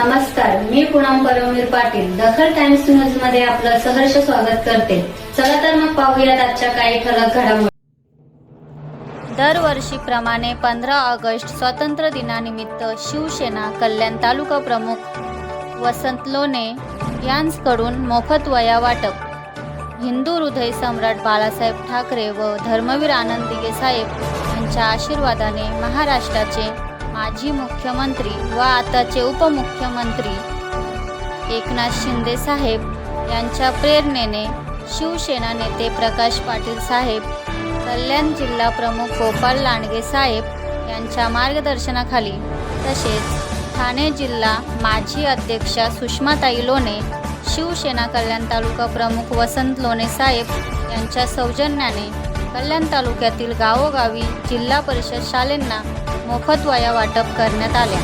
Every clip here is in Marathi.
नमस्कार मी पूनम परमवीर पाटील दखल टाइम्स न्यूजमध्ये आपलं सहर्ष स्वागत करते. चला तर मग पाहूयात आजच्या काही ठळक घडामोडी. दरवर्षीप्रमाणे पंधरा ऑगस्ट स्वातंत्र्य दिनानिमित्त शिवसेना कल्याण तालुका प्रमुख वसंत लोणे यांचकडून मोफत वया वाटप हिंदू हृदय सम्राट बाळासाहेब ठाकरे व धर्मवीर आनंद साहेब यांच्या आशीर्वादाने महाराष्ट्राचे माजी मुख्यमंत्री व आताचे उपमुख्यमंत्री एकनाथ शिंदे साहेब यांच्या प्रेरणेने शिवसेना नेते प्रकाश पाटील साहेब कल्याण जिल्हा प्रमुख गोपाल लांडगे साहेब यांच्या मार्गदर्शनाखाली तसेच ठाणे जिल्हा माजी अध्यक्षा सुषमाताई लोणे शिवसेना कल्याण तालुका प्रमुख वसंत लोणे साहेब यांच्या सौजन्याने कल्याण तालुक्यातील गावोगावी जिल्हा परिषद शाळेंना मोफत वया वाटप करण्यात आल्या.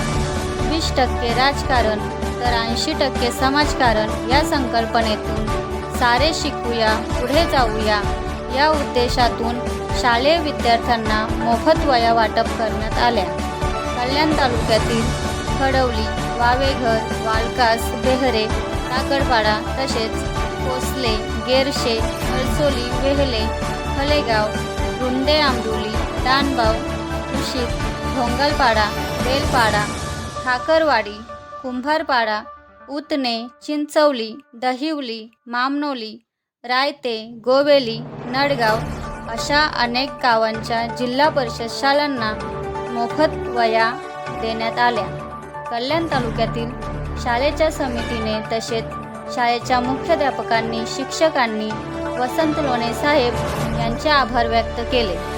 वीस टक्के राजकारण तर ऐंशी टक्के समाजकारण या संकल्पनेतून सारे शिकूया पुढे जाऊया. या उद्देशातून शालेय विद्यार्थ्यांना मोफत वया वाटप करण्यात आल्या. कल्याण तालुक्यातील खडवली वावेघर वालकास बेहरे काकडपाडा तसेच कोसले गेरशे हळसोली वेहले फलेगाव रुंदे आंबोली दानबाव कुशीत भोंगलपाडा बेलपाडा ठाकरवाडी कुंभारपाडा उतने चिंचवली दहिवली मामनोली रायते गोवेली नडगाव अशा अनेक गावांच्या जिल्हा परिषद शाळांना मोफत वया देण्यात आल्या. कल्याण तालुक्यातील शाळेच्या समितीने तसेच शाळेच्या मुख्याध्यापकांनी शिक्षकांनी वसंत लोणे साहेब यांचे आभार व्यक्त केले.